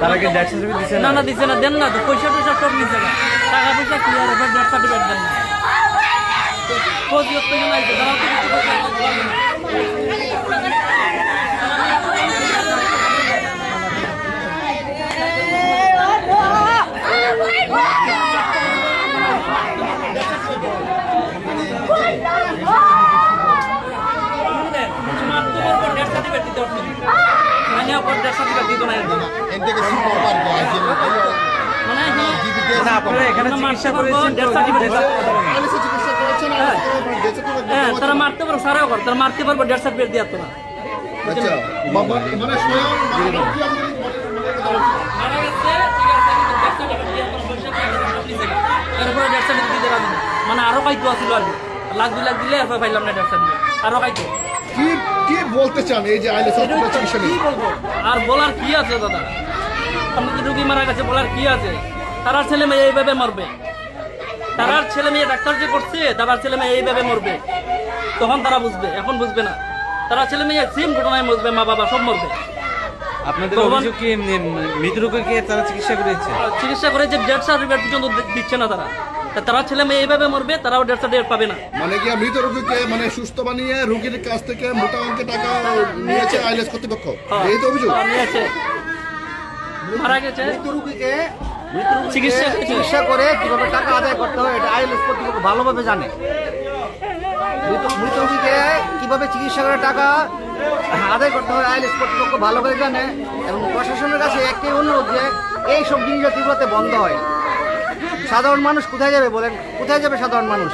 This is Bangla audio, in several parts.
তারা কি ডেথ সার্টিফিকেট দিছে না? না দিছে না, দেন না, তো পয়সা টয়সা সব নিছে না টাকা পয়সা ক্লিয়ার এবার ডেথ সার্টিফিকেট দেন না। কোজিও পেয়ে তারা মারতে পারব সারাও কর তারা মারতে পারব দেড় সার্টিফিকেট দিয়ে মানে আরও কাইতো আছিল আর কি লাখ দুই লাখ দিলে এরপরে পাইলাম না death certificate। আরও কাইতো বলতে চান এই যে আইলে সরকার চিকিৎসা নিয়ে। আর বলার কি আছে দাদা? আমাদের রুগী মারা গেছে বলার কি আছে? তারার ছেলে মেয়ে এইভাবে মরবে। তারার ছেলে মেয়ে ডাক্তার যে করছে তারার ছেলে মেয়ে এইভাবে মরবে। তখন তারা বুঝবে এখন বুঝবে না। তারা ছেলে মেয়ে সেম ঘটনায় মরবে মা বাবা সব মরবে। আপনাদের অভিযোগ কি মৃত রোগীকে তারা চিকিৎসা করেছে? চিকিৎসা করে যে ডেথ সার্টিফিকেট পর্যন্ত দিচ্ছে না তারা। তারা ছেলে মেয়ে এইভাবে মরবে তারাও ডেথ সার্টিফিকেট পাবে না। মানে কি মৃত রোগীকে মানে সুস্থ বানিয়ে রোগীর কাছ থেকে মোটা অঙ্কের টাকা নিয়েছে আইলেস কর্তৃপক্ষ? হ্যাঁ। এই তো অভিযোগ। নিয়েছে। মারা গেছে। রুগীকে চিকিৎসা চিকিৎসা করে কীভাবে টাকা আদায় করতে হয় এটা আইএলএস কর্তৃপক্ষ ভালোভাবে জানে। মৃত মৃত রুগীকে কীভাবে চিকিৎসা করে টাকা আদায় করতে হয় আইএলএস কর্তৃপক্ষ ভালো করে জানে। এবং প্রশাসনের কাছে একটাই অনুরোধ যে এই সব জিনিস তীব্রতে বন্ধ হয়। সাধারণ মানুষ কোথায় যাবে বলেন? কোথায় যাবে সাধারণ মানুষ?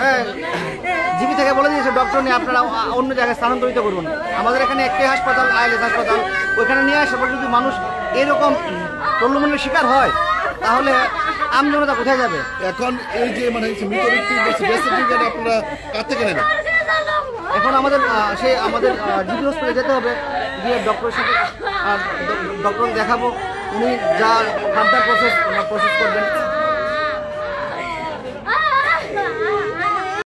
হ্যাঁ। জিবি থেকে বলে দিয়েছে ডক্টর নিয়ে আপনারা অন্য জায়গায় স্থানান্তরিত করুন। আমাদের এখানে একটাই হাসপাতাল আইএলএস হাসপাতাল ওইখানে নিয়ে আসার পর যদি মানুষ এরকম প্রলোভনের শিকার হয় তাহলে আমজনতা কোথায় যাবে? এখন এই যে মানে মৃত ব্যক্তির আপনারা কার থেকে নেন এখন আমাদের সেই আমাদের জিবি হসপিটালে যেতে হবে। গিয়ে ডক্টরের সাথে ডক্টর দেখাবো। উনি যা ফার্দার প্রসেস প্রসেস করবেন।